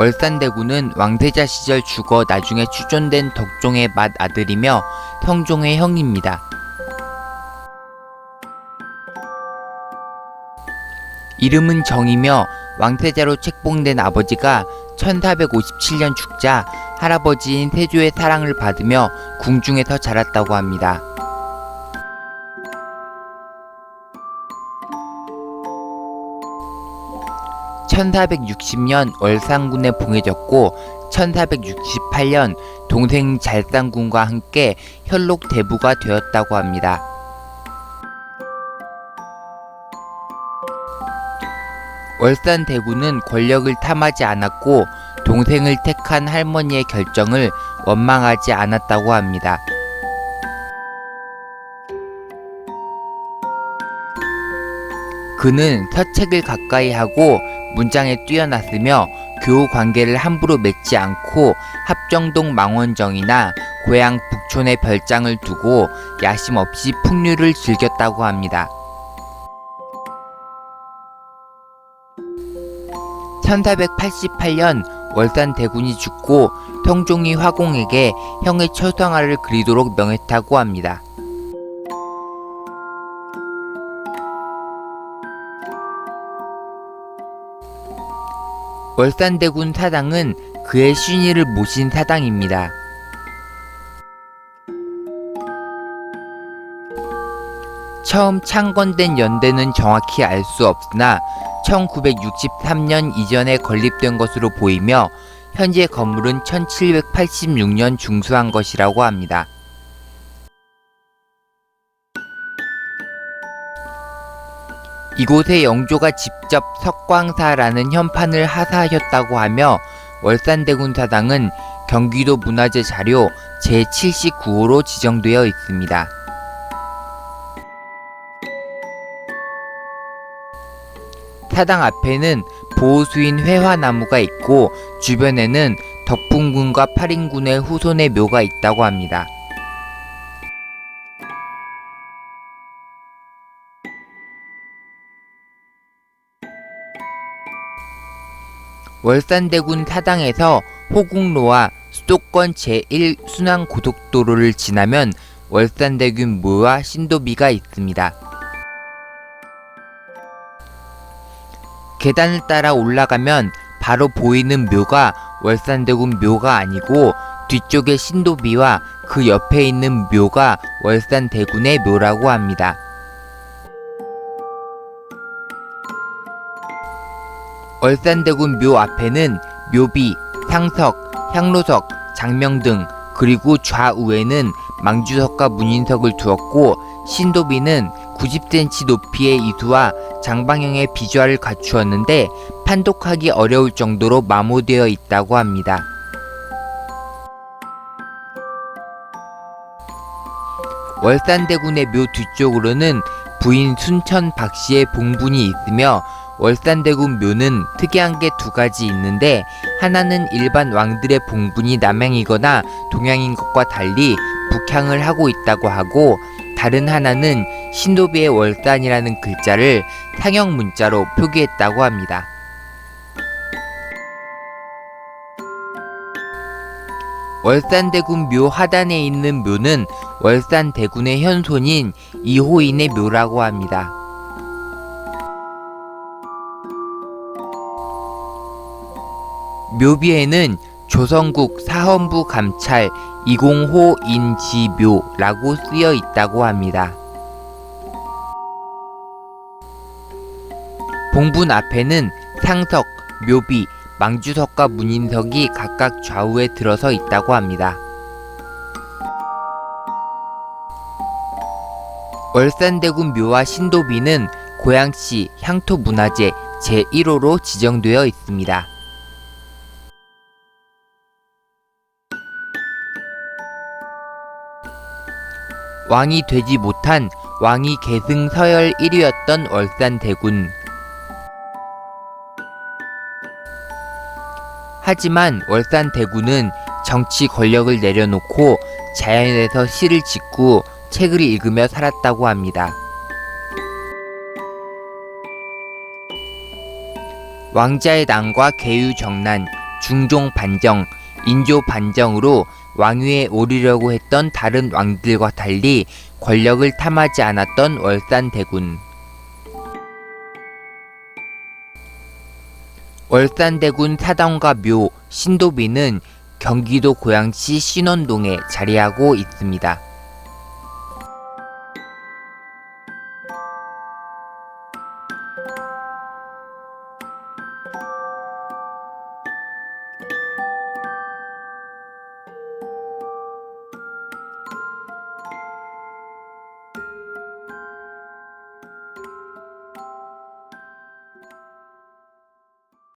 월산대군은 왕세자 시절 죽어 나중에 추존된 덕종의 맏 아들이며 성종의 형입니다. 이름은 정이며 왕세자로 책봉된 아버지가 1457년 죽자 할아버지인 세조의 사랑을 받으며 궁중에서 자랐다고 합니다. (1460년) 월산군에 봉해졌고 (1468년) 동생 잘상군과 함께 현록 대부가 되었다고 합니다. 월산 대군은 권력을 탐하지 않았고 동생을 택한 할머니의 결정을 원망하지 않았다고 합니다. 그는 서책을 가까이 하고 문장에 뛰어났으며 교우 관계를 함부로 맺지 않고 합정동 망원정이나 고향 북촌에 별장을 두고 야심 없이 풍류를 즐겼다고 합니다. 1488년 월산 대군이 죽고 성종이 화공에게 형의 철상화를 그리도록 명했다고 합니다. 월산대군 사당은 그의 신의를 모신 사당입니다. 처음 창건된 연대는 정확히 알 수 없으나 1963년 이전에 건립된 것으로 보이며 현재 건물은 1786년 중수한 것이라고 합니다. 이곳에 영조가 직접 석광사라는 현판을 하사하셨다고 하며 월산대군 사당은 경기도 문화재 자료 제79호로 지정되어 있습니다. 사당 앞에는 보호수인 회화나무가 있고 주변에는 덕분군과 팔인군의 후손의 묘가 있다고 합니다. 월산대군 사당에서 호국로와 수도권 제1순환 고속도로를 지나면 월산대군 묘와 신도비가 있습니다. 계단을 따라 올라가면 바로 보이는 묘가 월산대군 묘가 아니고 뒤쪽에 신도비와 그 옆에 있는 묘가 월산대군의 묘라고 합니다. 월산대군 묘 앞에는 묘비, 상석, 향로석, 장명 등 그리고 좌우에는 망주석과 문인석을 두었고 신도비는 90cm 높이의 이수와 장방형의 비주얼을 갖추었는데 판독하기 어려울 정도로 마모되어 있다고 합니다. 월산대군의 묘 뒤쪽으로는 부인 순천 박씨의 봉분이 있으며 월산대군 묘는 특이한 게 두 가지 있는데 하나는 일반 왕들의 봉분이 남향이거나 동양인 것과 달리 북향을 하고 있다고 하고 다른 하나는 신도비의 월산이라는 글자를 상형 문자로 표기했다고 합니다. 월산대군 묘 하단에 있는 묘는 월산대군의 현손인 이호인의 묘라고 합니다. 묘비에는 조선국 사헌부 감찰 205 인지묘라고 쓰여 있다고 합니다. 봉분 앞에는 상석, 묘비, 망주석과 문인석이 각각 좌우에 들어서 있다고 합니다. 월산대군 묘와 신도비는 고양시 향토문화재 제1호로 지정되어 있습니다. 왕이 되지 못한 왕이 계승 서열 1위였던 월산 대군. 하지만 월산 대군은 정치 권력을 내려놓고 자연에서 시를 짓고 책을 읽으며 살았다고 합니다. 왕자의 난과 계유 정난, 중종 반정, 인조 반정으로 왕위에 오르려고 했던 다른 왕들과 달리 권력을 탐하지 않았던 월산 대군. 월산 대군 사당과 묘, 신도비는 경기도 고양시 신원동에 자리하고 있습니다.